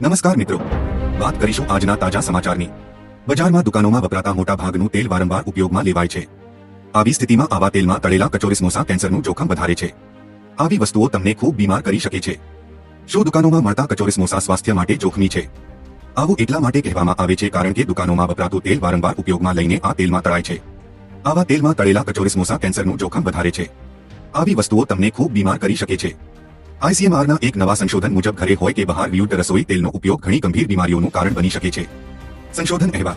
નમસ્કાર મિત્રો. વાત કરીશું આજના તાજા સમાચારની. બજારમાં દુકાનોમાં વપરાતા મોટા ભાગનું તેલ વારંવાર ઉપયોગમાં લેવાય છે. આવી સ્થિતિમાં આવા તેલમાં તળેલા કચોરિસ્મોસા કેન્સરનું જોખમ વધારે છે. આવી વસ્તુઓ તમને ખૂબ બીમાર કરી શકે છે. શું દુકાનોમાં મળતા કચોરિસ્મોસા સ્વાસ્થ્ય માટે જોખમી છે? આવું એટલા માટે કહેવામાં આવે છે કારણ કે દુકાનોમાં વપરાતું તેલ વારંવાર ઉપયોગમાં લઈને આ તેલમાં તળાય છે. આવા તેલમાં તળેલા કચોરિસ્મોસા કેન્સરનું જોખમ વધારે છે. આવી વસ્તુઓ તમને ખૂબ બીમાર કરી શકે છે. આઈસીએમઆરના એક નવા સંશોધન મુજબ ઘરે હોય કે બહાર વિયુદ્ધ રસોઈ તેલનો ઉપયોગ ઘણી ગંભીર બીમારીઓનું કારણ બની શકે છે. સંશોધન અહેવાલ.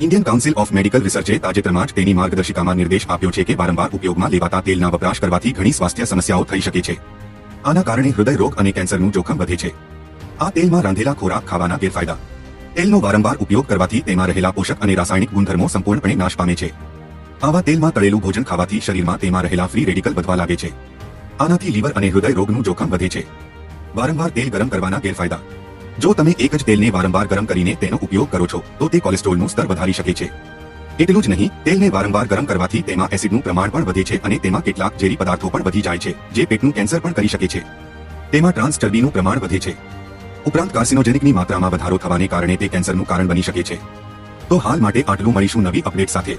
ઇન્ડિયન કાઉન્સિલ ઓફ મેડિકલ રિસર્ચે તાજેતરમાં જ તેની માર્ગદર્શિકામાં નિર્દેશ આપ્યો છે કે વારંવાર ઉપયોગમાં લેવાતા તેલના વપરાશ કરવાથી ઘણી સ્વાસ્થ્ય સમસ્યાઓ થઈ શકે છે. આના કારણે હૃદય રોગ અને કેન્સરનું જોખમ વધે છે. આ તેલમાં રાંધેલા ખોરાક ખાવાના ગેરફાયદા. તેલનો વારંવાર ઉપયોગ કરવાથી તેમાં રહેલા પોષક અને રાસાયણિક ગુણધર્મો સંપૂર્ણપણે નાશ પામે છે. આવા તેલમાં તળેલું ભોજન ખાવાથી શરીરમાં તેમાં રહેલા ફ્રી રેડિકલ વધવા લાગે છે. આનાથી લીવર અને હૃદય રોગનું જોખમ વધે છે. વારંવાર તેલ ગરમ કરવાના ગેરફાયદા. જો તમે એક જ તેલને વારંવાર ગરમ કરીને તેનો ઉપયોગ કરો છો, તો તે કોલેસ્ટ્રોલનું સ્તર વધારી શકે છે. એટલું જ નહીં, તેલને વારંવાર ગરમ કરવાથી તેમાં એસિડનું પ્રમાણ પણ વધે છે અને તેમાં કેટલાક ઝેરી પદાર્થો પણ વધી જાય છે, જે પેટનું કેન્સર પણ કરી શકે છે. તેમાં ટ્રાન્સ ચરબીનું પ્રમાણ વધે છે. ઉપરાંત કાર્સિનોજેનિકની માત્રામાં વધારો થવાને કારણે તે કેન્સરનું કારણ બની શકે છે. તો હાલ માટે આટલું મળીશું નવી અપડેટ સાથે.